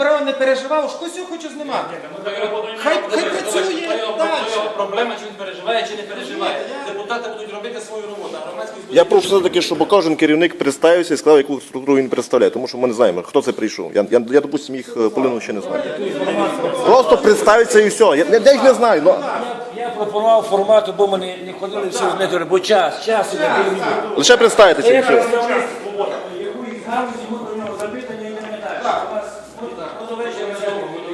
брав, не переживав, що я хочу знімати. Хай- хай працює дальше. Проблема, чи він переживає, чи не переживає. Депутати будуть робити свою роботу, а Я прошу все-таки, щоб кожен керівник представився і сказав, яку структуру він представляє, тому що ми не знаємо, хто це прийшов. Я, я, я допустим, їх е, половину ще не знаю. Просто представиться і все. Я, я, я їх не знаю. Ну, Я пропонував формату, бо ми не, не ходили всі з метри, бо час, час лише представитися і Я все. Яку із гарних йому до нього запитання і не. У вас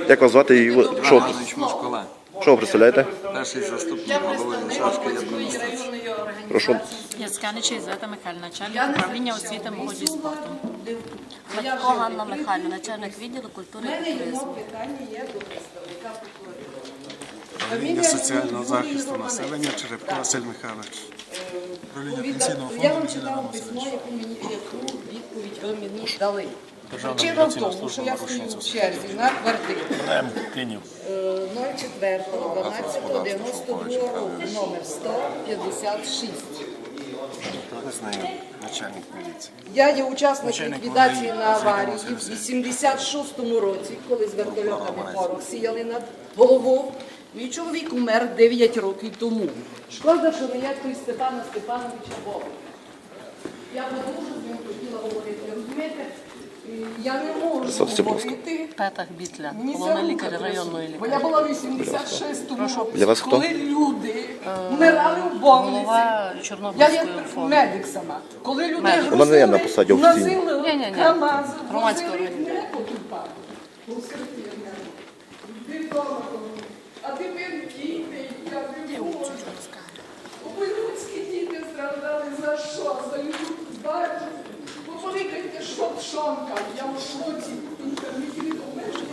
Як вас звати і ви- що, Мошкола, що ви представляєте? перший заступник голови Лишавської адміністрації. Прошу. Яцканича Ізета Михайлівна, начальник управління освіти, молоді і спорту. Батько Ганна Михайлівна, начальник відділу культури і туризму. Управління соціального захисту населення Черепко Василь Михайлович. Управління пенсійного Я фонду вам Міської читала ради письмо, яку мені яку відповідь ви мені дали. Причина в тому, що я стою в черзі на квартиру. Е, 04.12.92 року, номер 156. Начальник міліції. Я є учасник ліквідації на аварії в 86-му році, коли з вертольотами порох сіяли над головою. Мій чоловік умер 9 років тому. Шкода, що не є той Степана Степановича Бога. Я би дуже з ним хотіла говорити. Розумієте, я не можу говорити. Петах Бітля, Мені головний лікар районної трясуть. Бо я була 86-му році, Для вас хто? коли люди вмирали в больниці. Голова Я є медик сама. Коли люди є на посаді Ні-ні-ні. Громадська возили організація. не по Кіпану. Ну, Ти вдома коли? А тепер діти, я не можу. По-людськи діти страждали за що? За людську бачу. Ну, полікайте, що пшонка, я в шоці. Інтернеті обмежені.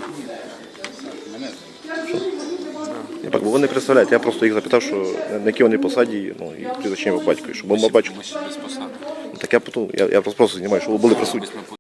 Я думаю, люди можуть Я так, бо ви не представляєте, я просто їх запитав, що на якій вони посаді, ну, і прізвище батько, щоб ми бачу. Так я потім, я, я просто знімаю, щоб ви були присутні.